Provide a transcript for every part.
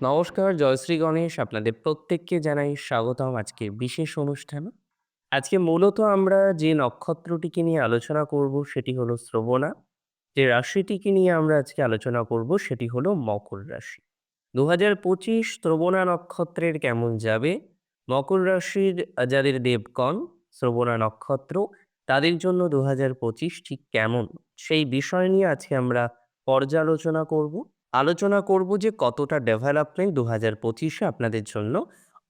নমস্কার, জয়শ্রী গণেশ। আপনাদের প্রত্যেককে জানাই স্বাগতম আজকে বিশেষ অনুষ্ঠানে। আজকে মূলত আমরা যে নক্ষত্রটিকে নিয়ে আলোচনা করব সেটি হলো শ্রবণা। যে রাশিটিকে নিয়ে আমরা আজকে আলোচনা করব সেটি হলো মকর রাশি। ২০২৫ শ্রবণা নক্ষত্রের কেমন যাবে? মকর রাশির যাদের দেবগণ শ্রবণা নক্ষত্র তাদের জন্য ২০২৫ ঠিক কেমন? সেই বিষয় নিয়ে আজকে আমরা পর্যালোচনা করব। আলোচনা করব যে কতটা ডেভেলপমেন্ট দু হাজার পঁচিশে আপনাদের জন্য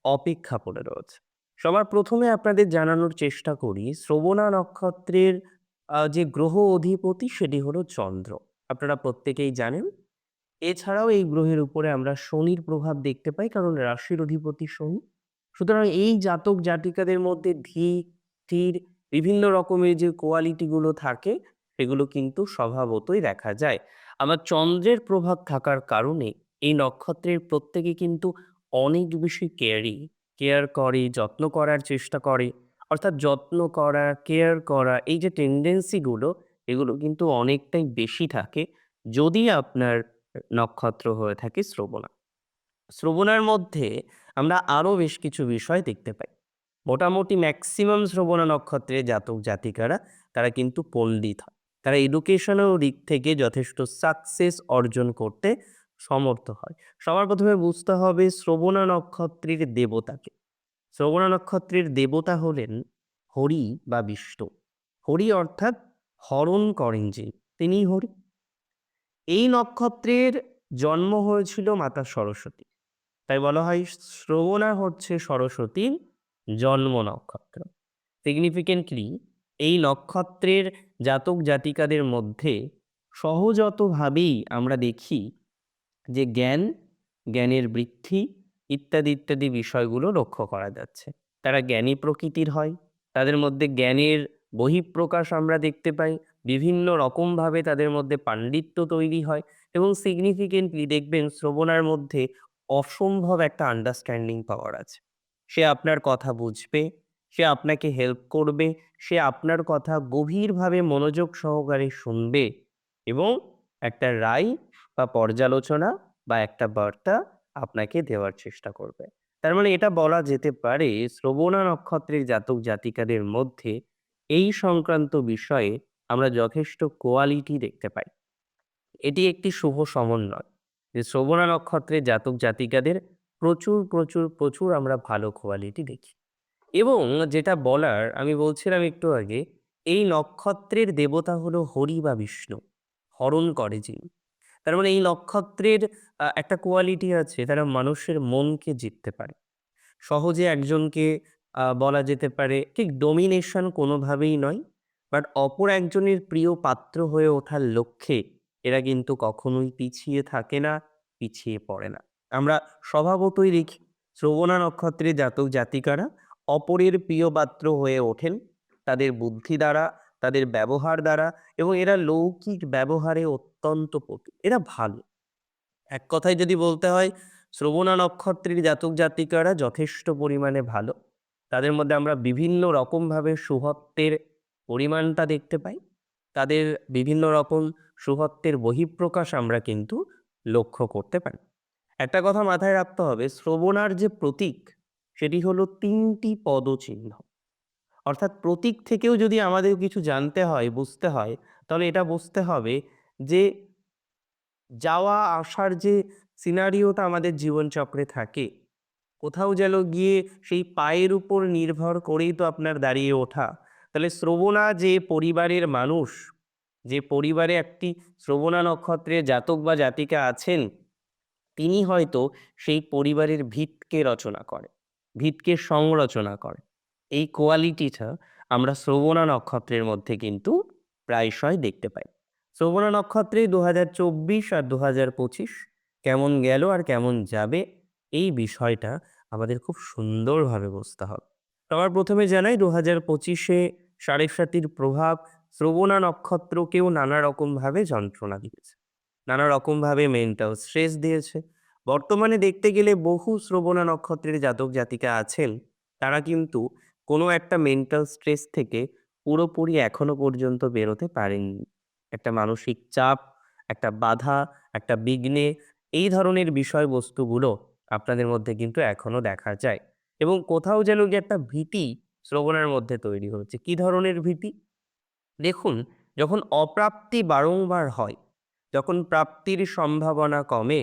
অপেক্ষা করে রয়েছে। সবার প্রথমে আপনাদের জানানোর চেষ্টা করি শ্রবণা নক্ষত্রের যে গ্রহ অধিপতি সেটি হলো চন্দ্র। আপনারা প্রত্যেকেই জানেন। এছাড়াও এই গ্রহের উপরে আমরা শনির প্রভাব দেখতে পাই কারণ রাশির অধিপতি শনি। সুতরাং এই জাতক জাতিকাদের মধ্যে ধীর, স্থির বিভিন্ন রকমের যে কোয়ালিটিগুলো থাকে সেগুলো কিন্তু স্বভাবতই দেখা যায়। আবার চন্দ্রের প্রভাব থাকার কারণে এই নক্ষত্রের প্রত্যেকে কিন্তু অনেক বেশি কেয়ারি, কেয়ার করে, যত্ন করার চেষ্টা করে। অর্থাৎ যত্ন করা, কেয়ার করা এই যে টেনডেন্সি গুলো এগুলো কিন্তু অনেকটাই বেশি থাকে যদি আপনার নক্ষত্র হয়ে থাকে শ্রবণা। শ্রবণার মধ্যে আমরা আরও বেশ কিছু বিষয় দেখতে পাই। মোটামুটি ম্যাক্সিমাম শ্রবণা নক্ষত্রের জাতক জাতিকারা তারা কিন্তু পণ্ডিত হয়। তারা এডুকেশনাল দিক থেকে যথেষ্ট সাকসেস অর্জন করতে সমর্থ হয়। সবার প্রথমে বুঝতে হবে শ্রবণা নক্ষত্রের দেবতাকে। শ্রবণা নক্ষত্রের দেবতা হলেন হরি বা বিষ্ণু। হরি অর্থাৎ হরণ করেন যিনি, তিনি হরি। এই নক্ষত্রের জন্ম হয়েছিল মাতা সরস্বতী। তাই বলা হয় শ্রবণা হচ্ছে সরস্বতীর জন্ম নক্ষত্র। সিগনিফিকেন্টলি এই নক্ষত্রের জাতক জাতিকাদের মধ্যে সহজতভাবেই আমরা দেখি যে জ্ঞান, জ্ঞানের বৃদ্ধি ইত্যাদি, ইত্যাদি বিষয়গুলো লক্ষ্য করা যাচ্ছে। তারা জ্ঞানী প্রকৃতির হয়। তাদের মধ্যে জ্ঞানের বহিঃপ্রকাশ আমরা দেখতে পাই। বিভিন্ন রকমভাবে তাদের মধ্যে পাণ্ডিত্য তৈরি হয় এবং সিগনিফিকেন্টলি দেখবেন শ্রবণার মধ্যে অসম্ভব একটা আন্ডারস্ট্যান্ডিং পাওয়ার আছে। সে আপনার কথা বুঝবে, সে আপনাকে হেল্প করবে, সে আপনার কথা গভীরভাবে মনোযোগ সহকারে শুনবে এবং একটা রায় বা পর্যালোচনা বা একটা বার্তা আপনাকে দেওয়ার চেষ্টা করবে। তার মানে এটা বলা যেতে পারে শ্রবণা নক্ষত্রের জাতক জাতিকাদের মধ্যে এই সংক্রান্ত বিষয়ে আমরা যথেষ্ট কোয়ালিটি দেখতে পাই। এটি একটি শুভ সমন্বয়। যে শ্রবণা নক্ষত্রের জাতক জাতিকাদের প্রচুর, প্রচুর, প্রচুর আমরা ভালো কোয়ালিটি দেখি। এবং যেটা বলার আমি বলছিলাম একটু আগে এই নক্ষত্রের দেবতা হলো হরি বা বিষ্ণু। হরণ করে যিনি। তার মানে এই নক্ষত্রের একটা কোয়ালিটি আছে তারা মানুষের মনকে জিততে পারে। সহজে একজনকে বলা যেতে পারে ঠিক ডোমিনেশন কোনোভাবেই নয়। বাট অপর একজনের প্রিয় পাত্র হয়ে ওঠার লক্ষ্যে এরা কিন্তু কখনোই পিছিয়ে থাকে না, পিছিয়ে পড়ে না। আমরা স্বভাবতই দেখি শ্রবণা নক্ষত্রের জাতক জাতিকারা অপরের প্রিয় পাত্র হয়ে ওঠেন তাদের বুদ্ধি দ্বারা, তাদের ব্যবহার দ্বারা এবং এরা লৌকিক ব্যবহারে অত্যন্ত পটু। এরা ভালো। এক কথায় যদি বলতে হয় শ্রবণা নক্ষত্রের জাতক জাতিকারা যথেষ্ট পরিমাণে ভালো। তাদের মধ্যে আমরা বিভিন্ন রকমভাবে সুহত্বের পরিমাণটা দেখতে পাই। তাদের বিভিন্ন রকম সুহত্বের বহিঃপ্রকাশ আমরা কিন্তু লক্ষ্য করতে পারি। একটা কথা মাথায় রাখতে হবে শ্রবণার যে প্রতীক সেটি হলো তিনটি পদচিহ্ন। অর্থাৎ প্রতীক থেকেও যদি আমাদের কিছু জানতে হয়, বুঝতে হয় তাহলে এটা বুঝতে হবে যে যাওয়া আসার যে সিনারিওটা আমাদের জীবনচক্রে থাকে, কোথাও যেন গিয়ে সেই পায়ের উপর নির্ভর করেই তো আপনার দাঁড়িয়ে ওঠা। তাহলে শ্রবণা যে পরিবারের মানুষ, যে পরিবারে একটি শ্রবণা নক্ষত্রের জাতক বা জাতিকা আছেন, তিনি হয়তো সেই পরিবারের ভিতকে রচনা করেন, ভিতকে সংরচনা করে এই কোয়ালিটিটা আমরা শ্রবণা নক্ষত্রের মধ্যে কিন্তু প্রায়শই দেখতে পাই। শ্রবণা নক্ষত্রে ২০২৪ আর ২০২৫ কেমন গেল আর কেমন যাবে, এই বিষয়টা আমাদের খুব সুন্দরভাবে বুঝতে হবে। সবার ১ম এ জানাই ২০২৫ এ সাড়ে সাতির প্রভাব শ্রবণা নক্ষত্রকেও নানা রকমভাবে যন্ত্রণা দিয়েছে। নানা রকমভাবে মেন্টাল স্ট্রেস দিয়েছে। বর্তমানে দেখতে গেলে বহু শ্রবণা নক্ষত্রের জাতক জাতিকা আছেন, তারা কিন্তু কোনো একটা মেন্টাল স্ট্রেস থেকে পুরোপুরি এখনও পর্যন্ত বেরোতে পারেননি। একটা মানসিক চাপ, একটা বাধা, একটা বিঘ্নে এই ধরনের বিষয়বস্তুগুলো আপনাদের মধ্যে কিন্তু এখনও দেখা যায় এবং কোথাও যেন গিয়ে একটা ভীতি শ্রবণের মধ্যে তৈরি হচ্ছে। কি ধরনের ভীতি? দেখুন, যখন অপ্রাপ্তি বারংবার হয়, যখন প্রাপ্তির সম্ভাবনা কমে,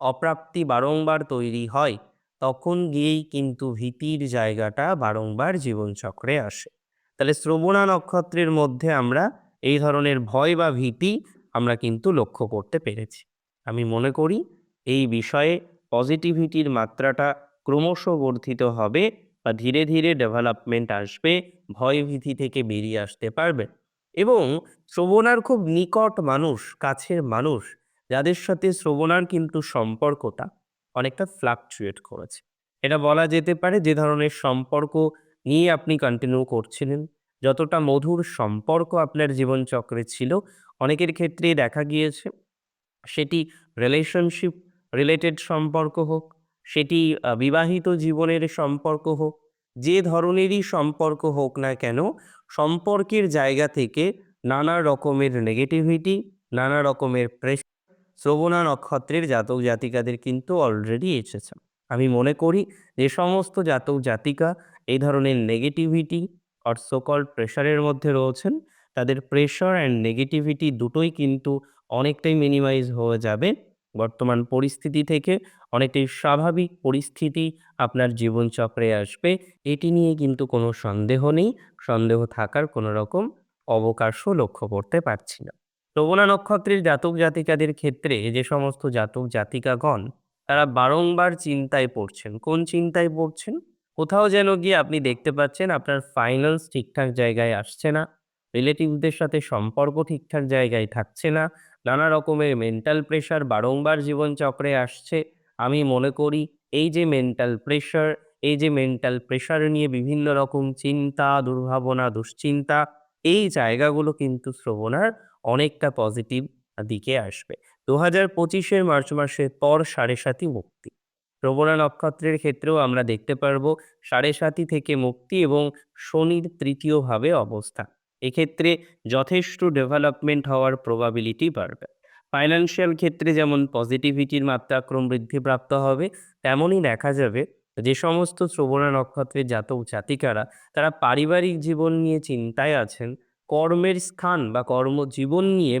অপ্রাপ্তি বারংবার তৈরি হয়, তখন গিয়েই কিন্তু ভীতির জায়গাটা বারংবার জীবনচক্রে আসে। তাহলে শ্রবণা নক্ষত্রের মধ্যে আমরা এই ধরনের ভয় বা ভীতি আমরা কিন্তু লক্ষ্য করতে পেরেছি। আমি মনে করি এই বিষয়ে পজিটিভিটির মাত্রাটা ক্রমশ বর্ধিত হবে বা ধীরে, ধীরে ডেভেলপমেন্ট আসবে, ভয়-ভীতি থেকে বেরিয়ে আসতে পারবেন এবং শ্রবণার খুব নিকট মানুষ, কাছের মানুষ যাদের সাথে শ্রবণার কিন্তু সম্পর্কটা অনেকটা ফ্লাকচুয়েট করেছে। এটা বলা যেতে পারে যে ধরনের সম্পর্ক নিয়ে আপনি কন্টিনিউ করছিলেন, যতটা মধুর সম্পর্ক আপনার জীবনচক্রে ছিল, অনেকের ক্ষেত্রে দেখা গিয়েছে সেটি রিলেশনশিপ রিলেটেড সম্পর্ক হোক, সেটি বিবাহিত জীবনের সম্পর্ক হোক, যে ধরনেরই সম্পর্ক হোক না কেন, সম্পর্কের জায়গা থেকে নানা রকমের নেগেটিভিটি, নানা রকমের প্রেশার শ্রবণা নক্ষত্রের জাতক জাতিকাদের কিন্তু অলরেডি এসেছে। আমি মনে করি যে সমস্ত জাতক জাতিকা এই ধরনের নেগেটিভিটি অর সো কল্ড প্রেশারের মধ্যে রয়েছেন, তাদের প্রেশার অ্যান্ড নেগেটিভিটি দুটোই কিন্তু অনেকটাই মিনিমাইজ হয়ে যাবে। বর্তমান পরিস্থিতি থেকে অনেকটাই স্বাভাবিক পরিস্থিতি আপনার জীবনচক্রে আসবে। এটি নিয়ে কিন্তু কোনো সন্দেহ নেই। সন্দেহ থাকার কোনো রকম অবকাশও লক্ষ্য করতে পারছি না। শ্রবণা নক্ষত্রের জাতক জাতিকাদের ক্ষেত্রে যে সমস্ত জাতক জাতিকাগণ তারা বারংবার চিন্তায় পড়ছেন। কোন চিন্তায় পড়ছেন? কোথাও যেন গিয়ে আপনি দেখতে পাচ্ছেন আপনার ফাইন্যান্স ঠিকঠাক জায়গায় আসছে না, রিলেটিভদের সাথে সম্পর্ক ঠিকঠাক জায়গায় থাকছে না, নানা রকমের মেন্টাল প্রেশার বারংবার জীবনচক্রে আসছে। আমি মনে করি এই যে মেন্টাল প্রেশার, এই যে মেন্টাল প্রেশার নিয়ে বিভিন্ন রকম চিন্তা, দুর্ভাবনা, দুশ্চিন্তা এই জায়গাগুলো কিন্তু শ্রবণার অনেকটা পজিটিভ দিকে আসবে। দু হাজার পঁচিশের মার্চ মাসের পর সাড়ে সাতি মুক্তি। শ্রবণা নক্ষত্রের ক্ষেত্রেও আমরা দেখতে পারব সাড়ে সাতি থেকে মুক্তি এবং শনির তৃতীয় ভাবে অবস্থান। এক্ষেত্রে যথেষ্ট ডেভেলপমেন্ট হওয়ার প্রবাবিলিটি বাড়বে। ফাইন্যান্সিয়াল ক্ষেত্রে যেমন পজিটিভিটির মাত্রা ক্রম বৃদ্ধিপ্রাপ্ত হবে, তেমনই দেখা যাবে যে সমস্ত শ্রবণা নক্ষত্রের জাতক জাতিকারা তারা পারিবারিক জীবন নিয়ে চিন্তায় আছেন, কর্মের স্থান বা কর্মজীবন নিয়ে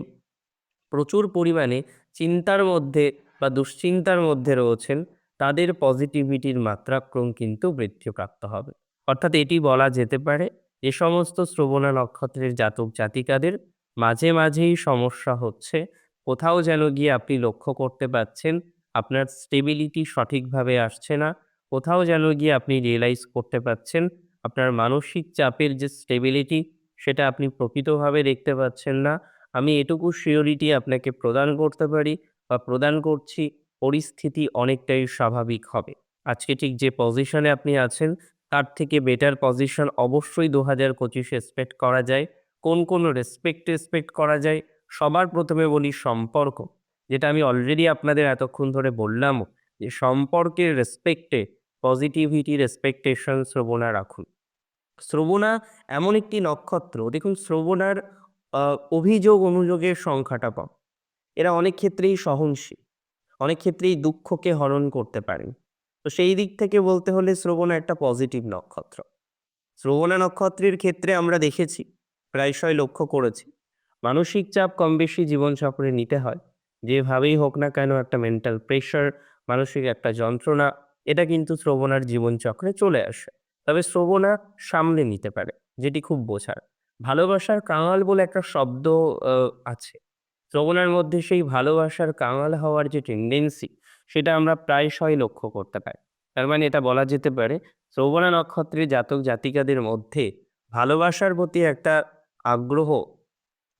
প্রচুর পরিমাণে চিন্তার মধ্যে বা দুশ্চিন্তার মধ্যে রয়েছেন, তাদের পজিটিভিটির মাত্রাক্রম কিন্তু বৃদ্ধিপ্রাপ্ত হবে। অর্থাৎ এটি বলা যেতে পারে যে সমস্ত শ্রবণা নক্ষত্রের জাতক জাতিকাদের মাঝে, মাঝেই সমস্যা হচ্ছে। কোথাও যেন গিয়ে আপনি লক্ষ্য করতে পারছেন আপনার স্টেবিলিটি সঠিকভাবে আসছে না। কোথাও যেন গিয়ে আপনি রিয়েলাইজ করতে পারছেন আপনার মানসিক চাপের যে স্টেবিলিটি সেটা আপনি প্রকৃতভাবে দেখতে পাচ্ছেন না। আমি এটুকু সিওরিটি আপনাকে প্রদান করতে পারি বা প্রদান করছি, পরিস্থিতি অনেকটাই স্বাভাবিক হবে। আজকে ঠিক যে পজিশনে আপনি আছেন তার থেকে বেটার পজিশন অবশ্যই ২০২৫ এ এক্সপেক্ট করা যায়। কোন, কোন রেসপেক্ট এক্সপেক্ট করা যায়? সবার প্রথমে বলি সম্পর্ক। যেটা আমি অলরেডি আপনাদের এতক্ষণ ধরে বললাম যে সম্পর্কের রেসপেক্টে পজিটিভিটির এক্সপেকটেশন শ্রবণা রাখুন। শ্রবণা এমন একটি নক্ষত্র দেখুন শ্রবণার অভিযোগ অনুযোগের সংখ্যাটা কম। এরা অনেক ক্ষেত্রেই সহনশীল। অনেক ক্ষেত্রেই দুঃখকে হরণ করতে পারেন। তো সেই দিক থেকে বলতে হলে শ্রবণা একটা পজিটিভ নক্ষত্র। শ্রবণা নক্ষত্রের ক্ষেত্রে আমরা দেখেছি, প্রায়শই লক্ষ্য করেছি, মানসিক চাপ কম বেশি জীবনচক্রে নিতে হয়। যেভাবেই হোক না কেন একটা মেন্টাল প্রেশার, মানসিক একটা যন্ত্রণা এটা কিন্তু শ্রবণার জীবনচক্রে চলে আসে। তবে শ্রবণা সামলে নিতে পারে, যেটি খুব বোঝার। ভালোবাসার কাঙাল বলে একটা শব্দ আছে। শ্রবণার মধ্যে সেই ভালোবাসার কাঙাল হওয়ার যে টেনডেন্সি সেটা আমরা প্রায়শই লক্ষ্য করতে পারি। তার মানে এটা বলা যেতে পারে শ্রবণা নক্ষত্রের জাতক জাতিকাদের মধ্যে ভালোবাসার প্রতি একটা আগ্রহ,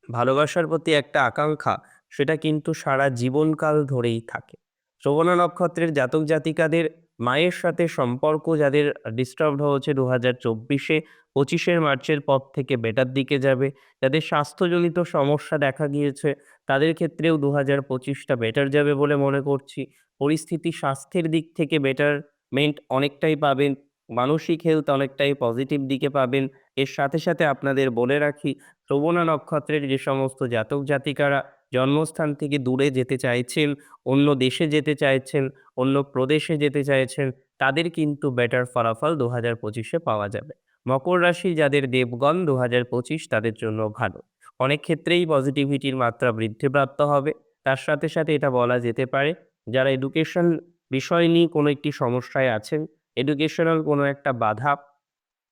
ভালোবাসার প্রতি একটা আকাঙ্ক্ষা সেটা কিন্তু সারা জীবনকাল ধরেই থাকে। শ্রবণা নক্ষত্রের জাতক জাতিকাদের মায়ের সাথে সম্পর্ক যাদের ডিস্টার্বড হয়েছে ২০২৪ এ ২৫ এর মার্চের পর থেকে বেটার দিকে যাবে। যাদের স্বাস্থ্যজনিত সমস্যা দেখা গিয়েছে তাদের ক্ষেত্রেও দু হাজার পঁচিশটা বেটার যাবে বলে মনে করছি। পরিস্থিতি স্বাস্থ্যের দিক থেকে বেটারমেন্ট অনেকটাই পাবেন। মানসিক হেলথ অনেকটাই পজিটিভ দিকে পাবেন। এর সাথে, সাথে আপনাদের বলে রাখি শ্রবণা নক্ষত্রের যে সমস্ত জাতক জাতিকারা জন্মস্থান থেকে দূরে যেতে চাইছেন, অন্য দেশে যেতে চাইছেন, অন্য প্রদেশে যেতে চাইছেন, তাদের কিন্তু বেটার ফলাফল দু হাজার পঁচিশে পাওয়া যাবে। মকর রাশি যাদের দেবগণ ২০২৫ তাদের জন্য ভালো। অনেক ক্ষেত্রেই পজিটিভিটির মাত্রা বৃদ্ধিপ্রাপ্ত হবে। তার সাথে, সাথে এটা বলা যেতে পারে যারা এডুকেশন বিষয় নিয়ে কোনো একটি সমস্যায় আছেন, এডুকেশনাল কোনো একটা বাধা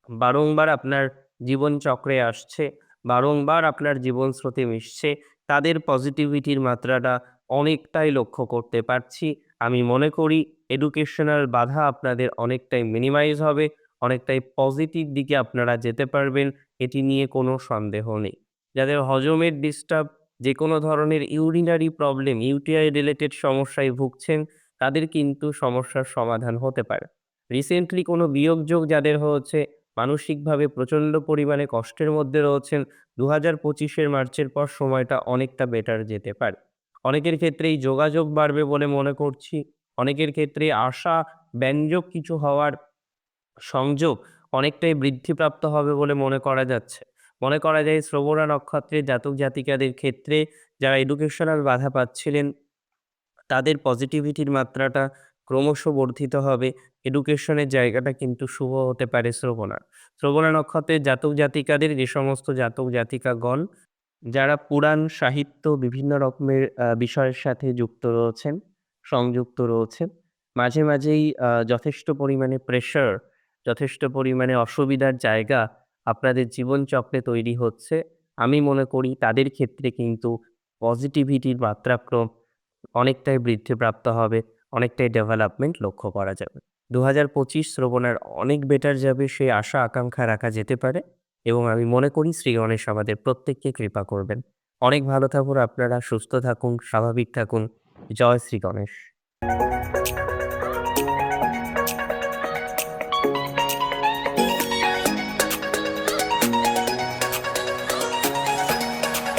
বারংবার আপনার জীবনচক্রে আসছে, বারংবার আপনার জীবন স্রোতে মিশছে, তাদের পজিটিভিটির মাত্রাটা অনেকটাই লক্ষ্য করতে পারছি। আমি মনে করি এডুকেশনাল বাধা আপনাদের অনেকটাই মিনিমাইজ হবে, অনেকটাই পজিটিভ দিকে আপনারা যেতে পারবেন, এটি নিয়ে কোনো সন্দেহ নেই। যাদের হজমের ডিস্টার্ব, যে কোনো ধরনের ইউরিনারি প্রবলেম, ইউটিআই রিলেটেড সমস্যায় ভুগছেন, তাদের কিন্তু সমস্যার সমাধান হতে পারে। রিসেন্টলি কোনো বিয়োগযোগ যাদের হয়েছে, মানসিকভাবে প্রচণ্ড পরিমাণে কষ্টের মধ্যে রয়েছেন, ২০২৫ এর মার্চের পর সময়টা অনেকটা বেটার যেতে পারে। অনেকের ক্ষেত্রেই যোগাযোগ বাড়বে বলে মনে করছি। অনেকের ক্ষেত্রে আশা ব্যঞ্জক কিছু হওয়ার সংযোগ অনেকটাই বৃদ্ধিপ্রাপ্ত হবে বলে মনে করা যাচ্ছে। মনে করা যায় শ্রবণা নক্ষত্রের জাতক-জাতিকাদের ক্ষেত্রে যারা এডুকেশনাল বাধা পাচ্ছিলেন, তাদের পজিটিভিটির মাত্রাটা ক্রমশ বর্ধিত হবে। এডুকেশনের জায়গাটা কিন্তু শুভ হতে পারে শ্রবণা শ্রবণা নক্ষত্রের জাতক-জাতিকাদের যে সমস্ত জাতক-জাতিকাগণ যারা পুরাণ, সাহিত্য বিভিন্ন রকমের বিষয়ের সাথে যুক্ত রয়েছেন, সংযুক্ত রয়েছেন, মাঝে, মাঝেই যথেষ্ট পরিমাণে প্রেশার, যথেষ্ট পরিমাণে অসুবিধার জায়গা আপনাদের জীবনচক্রে তৈরি হচ্ছে। আমি মনে করি তাদের ক্ষেত্রে কিন্তু পজিটিভিটির মাত্রাক্রম অনেকটাই বৃদ্ধিপ্রাপ্ত হবে, অনেকটাই ডেভেলপমেন্ট লক্ষ্য করা যাবে। দু হাজার পঁচিশ শ্রবণের অনেক বেটার যাবে সেই আশা আকাঙ্ক্ষা রাখা যেতে পারে এবং আমি মনে করি শ্রী গণেশ আমাদের প্রত্যেককে কৃপা করবেন। অনেক ভালো থাকুন আপনারা, সুস্থ থাকুন, স্বাভাবিক থাকুন। জয় শ্রী গণেশ।